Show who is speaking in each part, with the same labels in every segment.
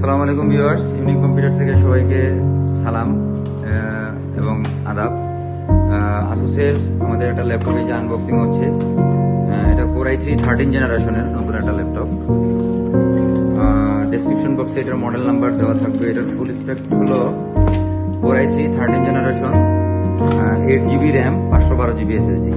Speaker 1: আসসালামু আলাইকুম viewers unique computer থেকে সবাইকে সালাম এবং আদাব। আসুসের আমাদের একটা ল্যাপটপে যে আনবক্সিং হচ্ছে। এটা কোর আই থ্রি থার্টিন জেনারেশনের নতুন একটা ল্যাপটপ ডেসক্রিপশন বক্সে এটার মডেল নাম্বার দেওয়া থাকবে। এটার ফুল স্পেক হলো core i three thirteen generation eight GB RAM পাঁচশো বারো জিবি এসএসডি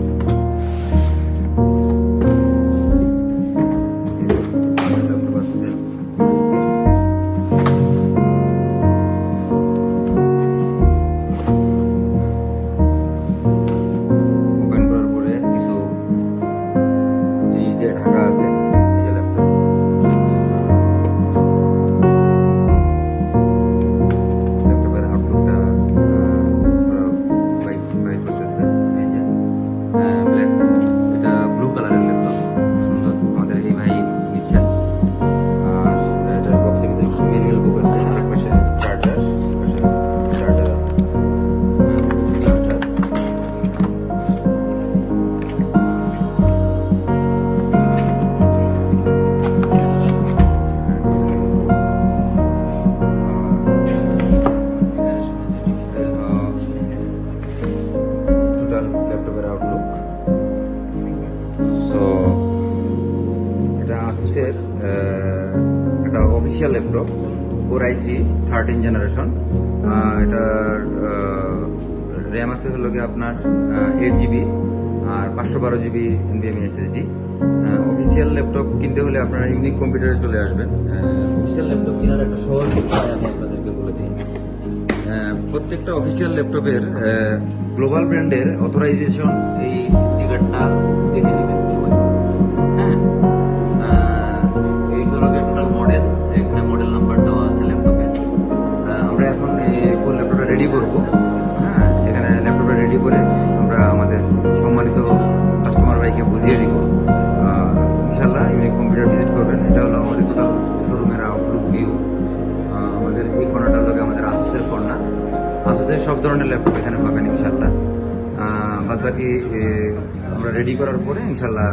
Speaker 1: আসুসের একটা official laptop for i three thirteen generation এটার র্যাম আছে হলো গিয়ে আপনার এইট জিবি আর পাঁচশো বারো জিবি এনবিএম এসএসডি অফিসিয়াল ল্যাপটপ কিনতে হলে আপনারা ইউনিক কম্পিউটারে চলে আসবেন। অফিসিয়াল ল্যাপটপ কেনার একটা সহজ উপায় আমি আপনাদেরকে বলে দিই। প্রত্যেকটা অফিসিয়াল ল্যাপটপের গ্লোবাল ব্র্যান্ডের অথরাইজেশন এই স্টিকারটা দেখে নেবেন সবাই। এখন এই ফুল ল্যাপটপটা রেডি করব। হ্যাঁ এখানে ল্যাপটপটা রেডি করে আমরা আমাদের সম্মানিত কাস্টমার ভাইকে বুঝিয়ে দিব। ইনশাল্লাহ ইউনিক কম্পিউটার ভিজিট করবেন। এটা হলো আমাদের টোটাল শোরুমের আউটলুক ভিউ আমাদের এই কর্নারটা লাগে আমাদের আসুসের কর্নার আসুসের সব ধরনের ল্যাপটপ এখানে পাবেন ইনশাল্লাহ বাদ বাকি আমরা রেডি করার পরে ইনশাল্লাহ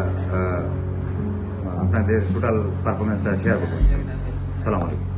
Speaker 1: আপনাদের টোটাল পারফরমেন্সটা শেয়ার করব। সালাম আলাইকুম।